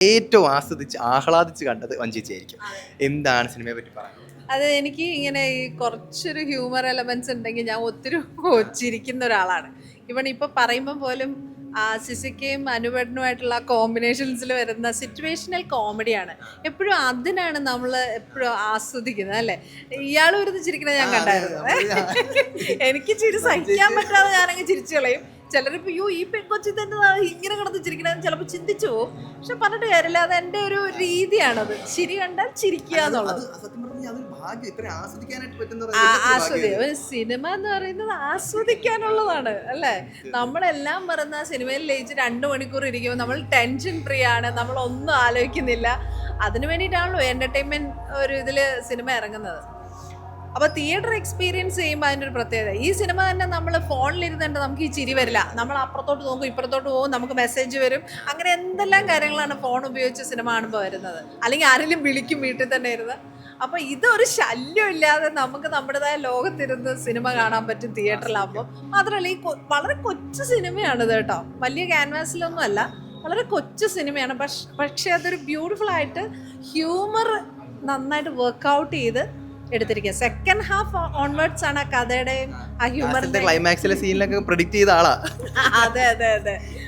ഏറ്റവും ആസ്വദിച്ച് ആഹ്ലാദിച്ച് കണ്ടത് വഞ്ചിച്ചായിരിക്കും എന്താണ് സിനിമയെ പറ്റി പറയുന്നത് അത് എനിക്ക് ഇങ്ങനെ ഈ കുറച്ചൊരു ഹ്യൂമർ എലമെന്റ്സ് ഉണ്ടെങ്കിൽ ഞാൻ ഒത്തിരി ചിരിക്കുന്ന ഒരാളാണ്. ഇവൺ ഇപ്പൊ പറയുമ്പോൾ പോലും ആ സിസിക്കയും അനുപേട്ടനുമായിട്ടുള്ള കോമ്പിനേഷൻസിൽ വരുന്ന സിറ്റുവേഷണൽ കോമഡിയാണ് എപ്പോഴും അതിനാണ് നമ്മൾ എപ്പോഴും ആസ്വദിക്കുന്നത് അല്ലേ? ഇയാൾ ഒരു ചിരിക്കുന്നത് ഞാൻ കണ്ടായിരുന്നു. എനിക്ക് ചിരി സഹിക്കാൻ പറ്റാതെ ഞാനങ്ങ് ചിരിച്ചു കളയും. ചിലരിപ്പോ യോ ഈ പെൺകൊച്ചി തന്നെ ഇങ്ങനെ കിടന്ന് ചിലപ്പോ ചിലപ്പോൾ ചിന്തിച്ചു പോകും. പക്ഷെ പറഞ്ഞിട്ട് കാര്യമില്ല അത് എന്റെ ഒരു രീതിയാണത്. ചിരി കണ്ടാൽ ചിരിക്കുക എന്നുള്ളത്. ഒരു സിനിമ എന്ന് പറയുന്നത് ആസ്വദിക്കാനുള്ളതാണ് അല്ലേ? നമ്മളെല്ലാം പറയുന്ന സിനിമയിൽ ലയിച്ച് രണ്ട് മണിക്കൂർ ഇരിക്കും നമ്മൾ ടെൻഷൻ ഫ്രീ ആണ് നമ്മൾ ഒന്നും ആലോചിക്കുന്നില്ല. അതിനു വേണ്ടിയിട്ടാണല്ലോ എന്റർടൈൻമെന്റ് ഒരു ഇതിൽ സിനിമ ഇറങ്ങുന്നത്. അപ്പോൾ തിയേറ്റർ എക്സ്പീരിയൻസ് ചെയ്യുമ്പോൾ അതിന്റെ ഒരു പ്രത്യേകത. ഈ സിനിമ തന്നെ നമ്മൾ ഫോണിലിരുന്നുണ്ട് നമുക്ക് ഈ ചിരി വരില്ല. നമ്മൾ അപ്പുറത്തോട്ട് നോക്കും ഇപ്പുറത്തോട്ട് പോകും നമുക്ക് മെസ്സേജ് വരും. അങ്ങനെ എന്തെല്ലാം കാര്യങ്ങളാണ് ഫോൺ ഉപയോഗിച്ച് സിനിമ കാണുമ്പോൾ വരുന്നത്? അല്ലെങ്കിൽ ആരെങ്കിലും വിളിക്കും വീട്ടിൽ തന്നെ ഇരുന്ന്. അപ്പോൾ ഇതൊരു ശല്യമില്ലാതെ നമുക്ക് നമ്മുടേതായ ലോകത്തിരുന്ന് സിനിമ കാണാൻ പറ്റും തിയേറ്ററിലാകുമ്പോൾ മാത്രമല്ല ഈ വളരെ കൊച്ചു സിനിമയാണിത് കേട്ടോ. വലിയ ക്യാൻവാസിലൊന്നും അല്ല. വളരെ കൊച്ചു സിനിമയാണ് പക്ഷെ പക്ഷേ അതൊരു ബ്യൂട്ടിഫുൾ ആയിട്ട് ഹ്യൂമർ നന്നായിട്ട് വർക്കൗട്ട് ചെയ്ത് എടുത്തിരിക്കുക സെക്കൻഡ് ഹാഫ് ഓൺവേർഡ്സ് ആണ് ആ കഥയുടെയും ആ ഹ്യൂമറിന്റെ ക്ലൈമാക്സിലെ സീനിലൊക്കെ പ്രഡിക്റ്റ് ചെയ്ത ആളാ. അതെ അതെ അതെ.